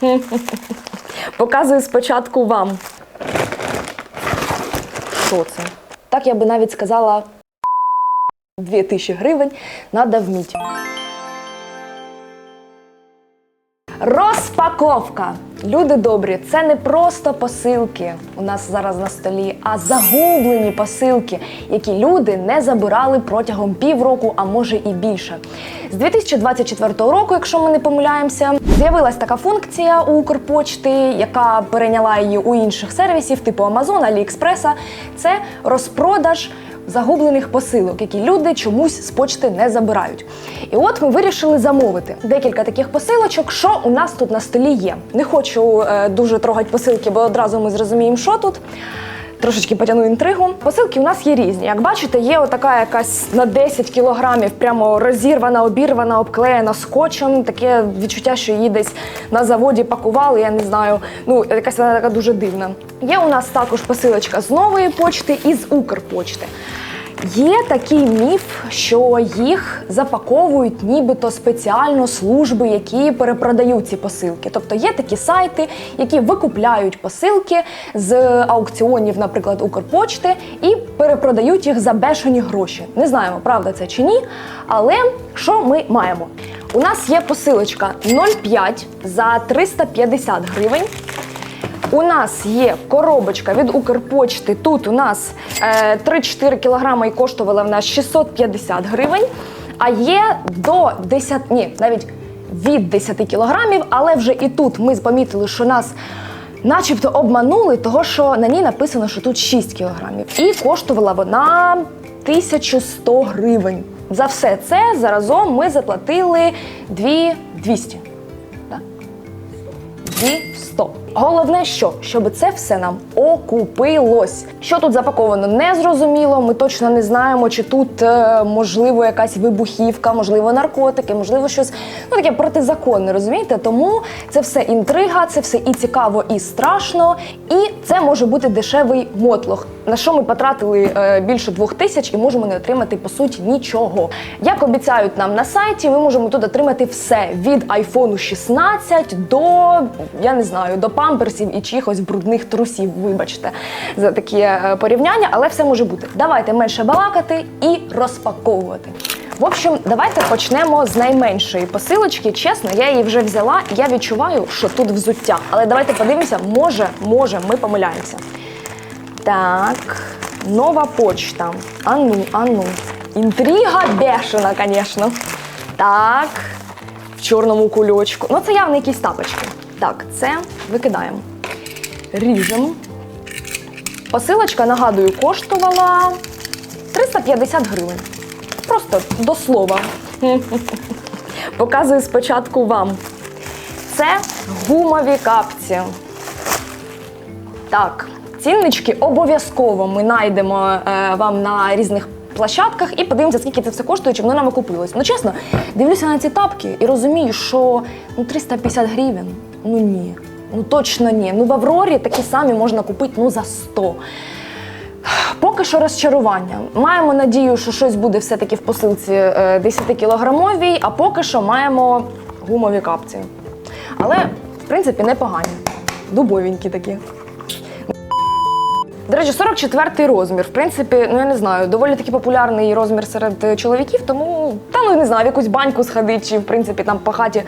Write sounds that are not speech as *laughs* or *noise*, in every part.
*laughs* Показую спочатку вам. Що це? Так я би навіть сказала 2000 гривень надо вміти. Розпаковка. Люди добрі, це не просто посилки у нас зараз на столі, а загублені посилки, які люди не забирали протягом півроку, а може і більше. З 2024 року, якщо ми не помиляємося, з'явилась така функція у Укрпочти, яка перейняла її у інших сервісів, типу Amazon, AliExpress. Це розпродаж загублених посилок, які люди чомусь з почти не забирають. І от ми вирішили замовити декілька таких посилочок, що у нас тут на столі є. Не хочу е, дуже трогати посилки, бо одразу ми зрозуміємо, що тут. Трошечки потягну інтригу. Посилки у нас є різні. Як бачите, є отака якась на 10 кілограмів, прямо розірвана, обірвана, обклеєна скотчем. Таке відчуття, що її десь на заводі пакували. Я не знаю. Ну, якась вона така дуже дивна. Є у нас також посилочка з нової почти і з Укрпочти. Є такий міф, що їх запаковують нібито спеціально служби, які перепродають ці посилки. Тобто є такі сайти, які викупляють посилки з аукціонів, наприклад, Укрпочти, і перепродають їх за бешені гроші. Не знаємо, правда це чи ні. Але що ми маємо? У нас є посилочка 0,5 за 350 гривень. У нас є коробочка від Укрпочти. Тут у нас е, 3-4 кілограми і коштувала в нас 650 гривень. А є до 10, ні, навіть від 10 кілограмів, але вже і тут ми помітили, що нас начебто обманули, того що на ній написано, що тут 6 кілограмів. І коштувала вона 1100 гривень. За все це заразом ми заплатили 2200. Так? 200. Головне, що щоб це все нам окупилось. Що тут запаковано, не зрозуміло. Ми точно не знаємо, чи тут е, можливо якась вибухівка, можливо, наркотики, можливо, щось ну таке протизаконне, розумієте? Тому це все інтрига, це все і цікаво, і страшно. І це може бути дешевий мотлох, на що ми потратили е, більше двох тисяч і можемо не отримати по суті нічого. Як обіцяють нам на сайті, ми можемо тут отримати все від iPhone 16 до я не знаю, до памперсів і чихось брудних трусів. Вибачте за такі е, порівняння, але все може бути. Давайте менше балакати і розпаковувати. В общем, давайте почнемо з найменшої посилочки. Чесно, я її вже взяла, я відчуваю, що тут взуття. Але давайте подивимося, може, може, ми помиляємося. Так, нова почта. Ану, ану. Інтрига бешена, звісно. Так, в чорному кульочку. Ну, це явно якісь тапочки. Так, це викидаємо. Ріжемо. Посилочка, нагадую, коштувала 350 гривень. Просто до слова. *laughs* Показую спочатку вам. Це гумові капці. Так, ціннички обов'язково ми знайдемо е, вам на різних площадках і подивимося, скільки це все коштує, чи воно нам окупилось. Ну, чесно, дивлюся на ці тапки і розумію, що ну, 350 гривень. Ну ні. Ну точно ні. Ну в Аврорі такі самі можна купити ну, за 100. Поки що розчарування. Маємо надію, що щось буде все-таки в посилці 10-кілограмовій, а поки що маємо гумові капці. Але, в принципі, непогані. Дубовенькі такі. До речі, 44-й розмір. В принципі, ну я не знаю, доволі таки популярний розмір серед е, чоловіків, тому та ну не знаю, в якусь баньку сходити, чи в принципі там по хаті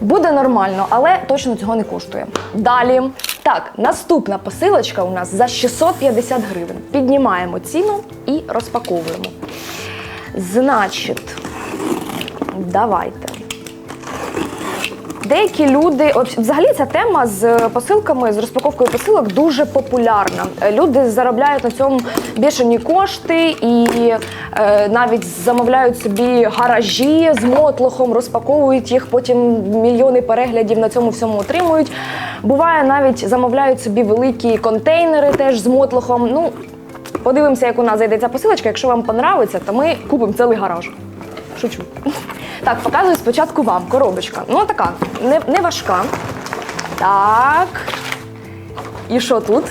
буде нормально, але точно цього не коштує. Далі. Так, наступна посилочка у нас за 650 гривень. Піднімаємо ціну і розпаковуємо. Значить, давайте. Деякі люди, от взагалі ця тема з посилками, з розпаковкою посилок дуже популярна. Люди заробляють на цьому бішені кошти і е, навіть замовляють собі гаражі з мотлохом, розпаковують їх, потім мільйони переглядів на цьому всьому отримують. Буває, навіть замовляють собі великі контейнери теж з мотлохом. Ну, подивимося, як у нас зайде ця посилочка. Якщо вам понравиться, то ми купимо цілий гараж. Шучу. Так, показую спочатку вам коробочка. Ну, така, не, не важка. Так. І що тут?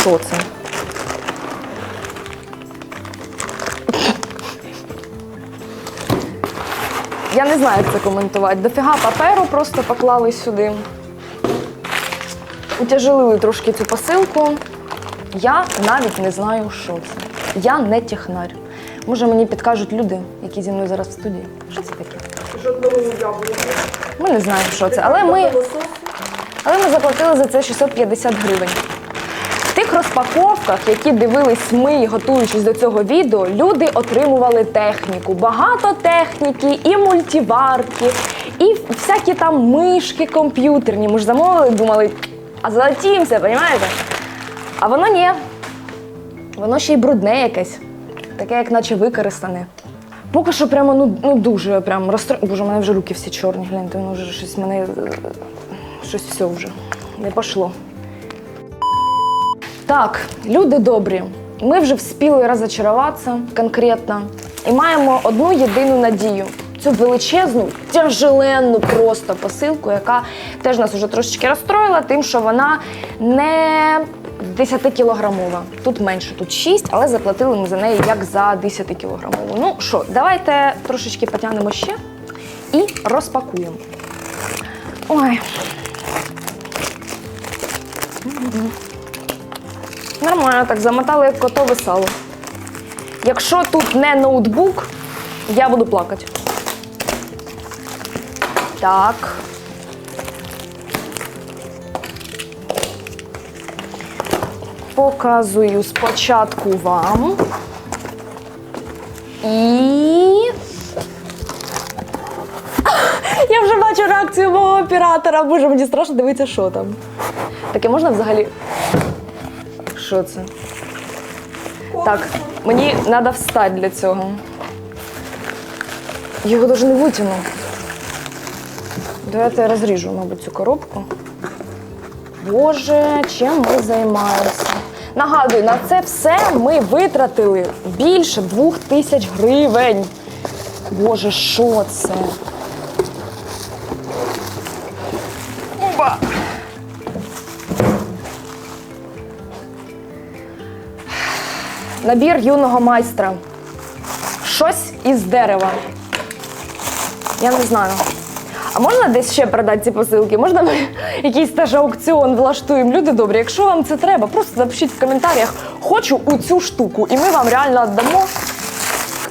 Що це? Я не знаю, як це коментувати. Дофіга паперу просто поклали сюди. Утяжелили трошки цю посилку. Я навіть не знаю, що це. Я не технар. Може, мені підкажуть люди, які зі мною зараз в студії. Що це таке? Жодного уяву. Ми не знаємо, що це, але ми, але ми заплатили за це 650 гривень. В тих розпаковках, які дивились ми, готуючись до цього відео, люди отримували техніку. Багато техніки, і мультиварки, і всякі там мишки комп'ютерні. Ми ж замовили, думали, а залетімося, розумієте? А воно ні. Воно ще й брудне якесь, таке, як наче використане. Поки що прямо ну, ну дуже прям розстро... Боже, у мене вже руки всі чорні, гляньте, воно вже щось мене. е, Щось все вже не пошло. Так, люди добрі. Ми вже вспіли розочаруватися конкретно і маємо одну єдину надію. Цю величезну, тяжеленну просто посилку, яка теж нас уже трошечки розстроїла, тим, що вона не 10-кілограмова. Тут менше, тут 6, але заплатили ми за неї як за 10-кілограмову. Ну що, давайте трошечки потягнемо ще і розпакуємо. Ой. Нормально так замотали як котове сало. Якщо тут не ноутбук, я буду плакати. Так. Показую спочатку вам. І. *laughs* Я вже бачу реакцію мого оператора. Боже, мені страшно дивитися, що там. Таке можна взагалі. Що це? Так, мені треба встати для цього. Його навіть не витягну. Давайте я розріжу, мабуть, цю коробку. Боже, чим ми займаємося? Нагадую, на це все ми витратили більше двох тисяч гривень. Боже, що це? Оба! Набір юного майстра. Щось із дерева. Я не знаю. А можна десь ще продати ці посилки? Можна ми якийсь теж аукціон влаштуємо? Люди добрі, якщо вам це треба, просто запишіть в коментарях, хочу у цю штуку, і ми вам реально віддамо.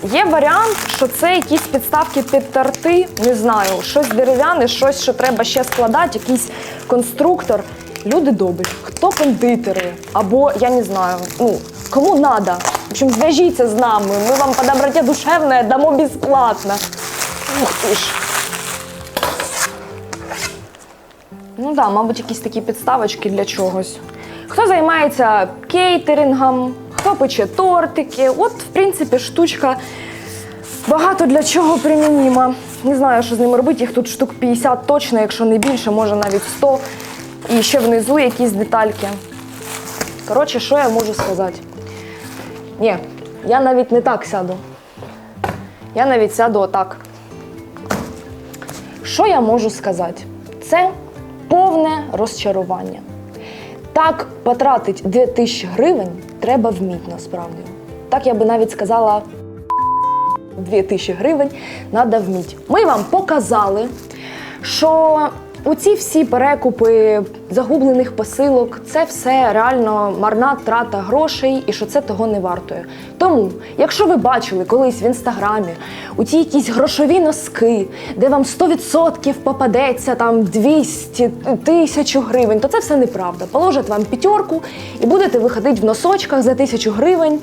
Є варіант, що це якісь підставки під торти, не знаю, щось дерев'яне, щось, що треба ще складати, якийсь конструктор. Люди добрі, хто кондитери, або я не знаю, ну кому надо. В общем, зв'яжіться з нами. Ми вам по доброті душевне дамо безплатно. Ух ти ж. Ну так, мабуть, якісь такі підставочки для чогось. Хто займається кейтерингом, хто пече тортики. От, в принципі, штучка багато для чого примініма. Не знаю, що з ними робити. Їх тут штук 50 точно, якщо не більше, може навіть 100. І ще внизу якісь детальки. Коротше, що я можу сказати? Ні, я навіть не так сяду. Я навіть сяду отак. Що я можу сказати? Це повне розчарування. Так потратить 2000 гривень треба вміти насправді. Так я би навіть сказала 2000 гривень треба вміти. Ми вам показали, що у ці всі перекупи загублених посилок це все реально марна трата грошей і що це того не вартує. Тому, якщо ви бачили колись в інстаграмі у ті якісь грошові носки, де вам 100% попадеться там 200 тисячу гривень, то це все неправда. Положать вам п'ятерку і будете виходити в носочках за тисячу гривень,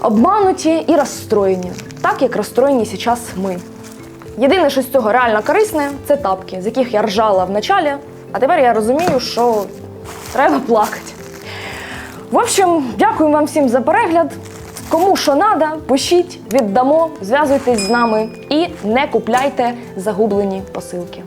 обмануті і розстроєні, так як розстроєні зараз ми. Єдине, що з цього реально корисне, це тапки, з яких я ржала в началі, а тепер я розумію, що треба плакати. В общем, дякую вам всім за перегляд. Кому що надо, пишіть, віддамо, зв'язуйтесь з нами і не купляйте загублені посилки.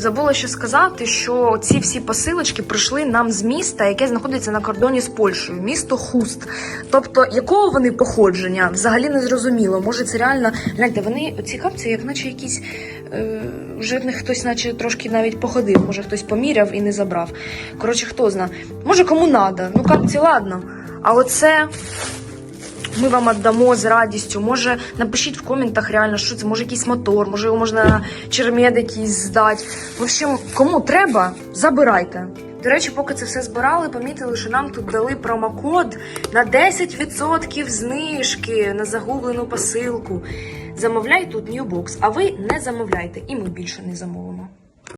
Забула ще сказати, що ці всі посилочки прийшли нам з міста, яке знаходиться на кордоні з Польщею, місто Хуст. Тобто, якого вони походження, взагалі не зрозуміло. Може, це реально гляньте, вони ці капці, як наче якісь е, вже в них хтось, наче трошки навіть походив. Може, хтось поміряв і не забрав. Коротше, хто зна. Може, кому надо. Ну капці, ладно. А оце ми вам віддамо з радістю. Може, напишіть в коментах реально, що це, може якийсь мотор, може його можна на чермет якийсь здати. В общем, кому треба, забирайте. До речі, поки це все збирали, помітили, що нам тут дали промокод на 10% знижки на загублену посилку. Замовляй тут Newbox, а ви не замовляйте, і ми більше не замовимо.